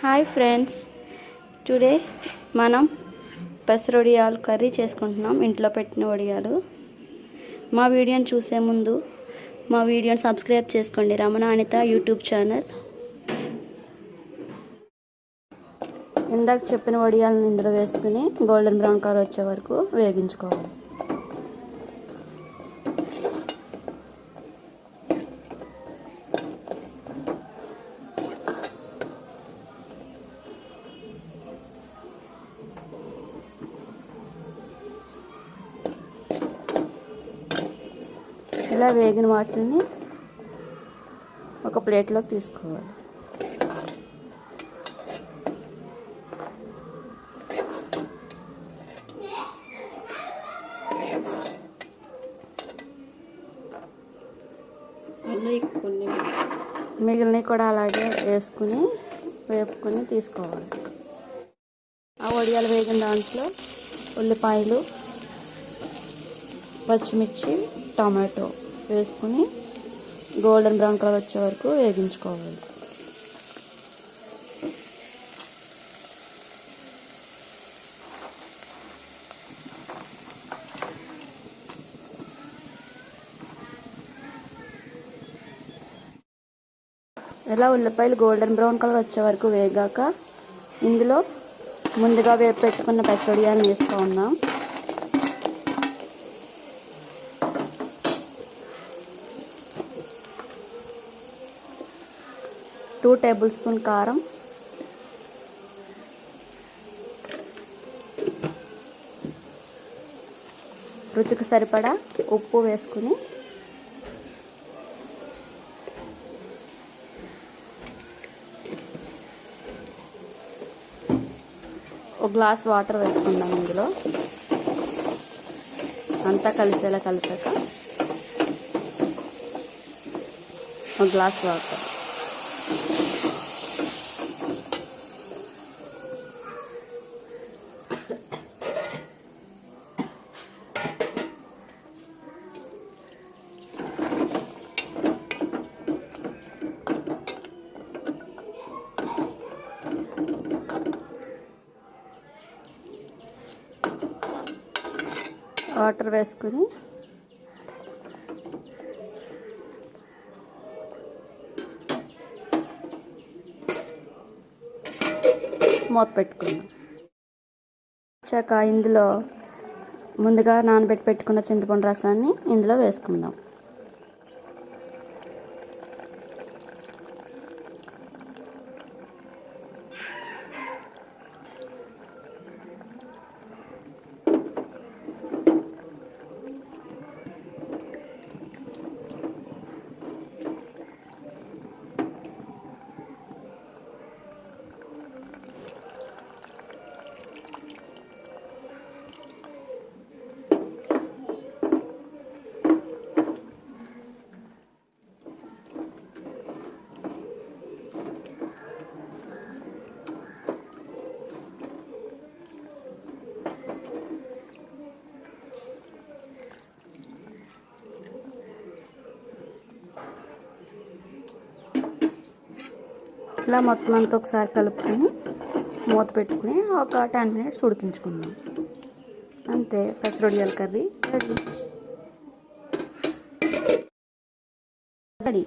Hi friends. Today మనం పెసరొడియాలు curry చేసుకుంటున్నాం. ఇంట్లో పెట్టిన వడియాలు మా వీడియోని చూసే ముందు మా వీడియోని సబ్స్క్రైబ్ చేసుకోండి. Ramana Anitha YouTube channel. ఇందాక చెప్పిన వడియాలను ఇందులో వేసుకుని గోల్డెన్ బ్రౌన్ కలర్ వచ్చే వరకు వేగించుకోవాలి. ఇలా వేగిన వాటిని ఒక ప్లేట్లోకి తీసుకోవాలి. మిగిలినవి కూడా అలాగే వేసుకుని వేపుకొని తీసుకోవాలి. ఆ వడియాలు వేగిన దాంట్లో ఉల్లిపాయలు పచ్చిమిర్చి టమాటో వేసుకుని గోల్డెన్ బ్రౌన్ కలర్ వచ్చే వరకు వేగించుకోవాలి. ఇలా ఉల్లిపాయలు గోల్డెన్ బ్రౌన్ కలర్ వచ్చే వరకు వేగాక ఇందులో ముందుగా వేపు పెట్టుకున్న పెసరడియాన్ని వేసుకుందాం. టూ టేబుల్ స్పూన్ కారం. రుచికి సరిపడా ఉప్పు వేసుకుని ఒక గ్లాస్ వాటర్ వేసుకుందాం ఇందులో. అంతా కలిసేలా కలిసాక ఒక గ్లాస్ వాటర్. వాటర్ వేసుకుని మూత పెట్టుకుందాం. వచ్చాక ఇందులో ముందుగా నానబెట్టి పెట్టుకున్న చింతపండు రసాన్ని ఇందులో వేసుకుందాం. ఇట్లా మొత్తం అంతా ఒకసారి కలుపుకొని మూత పెట్టుకుని ఒక టెన్ మినిట్స్ ఉడికించుకుందాం. అంతే పెసరొడియాల కర్రీ. రెడీ. రెడీ.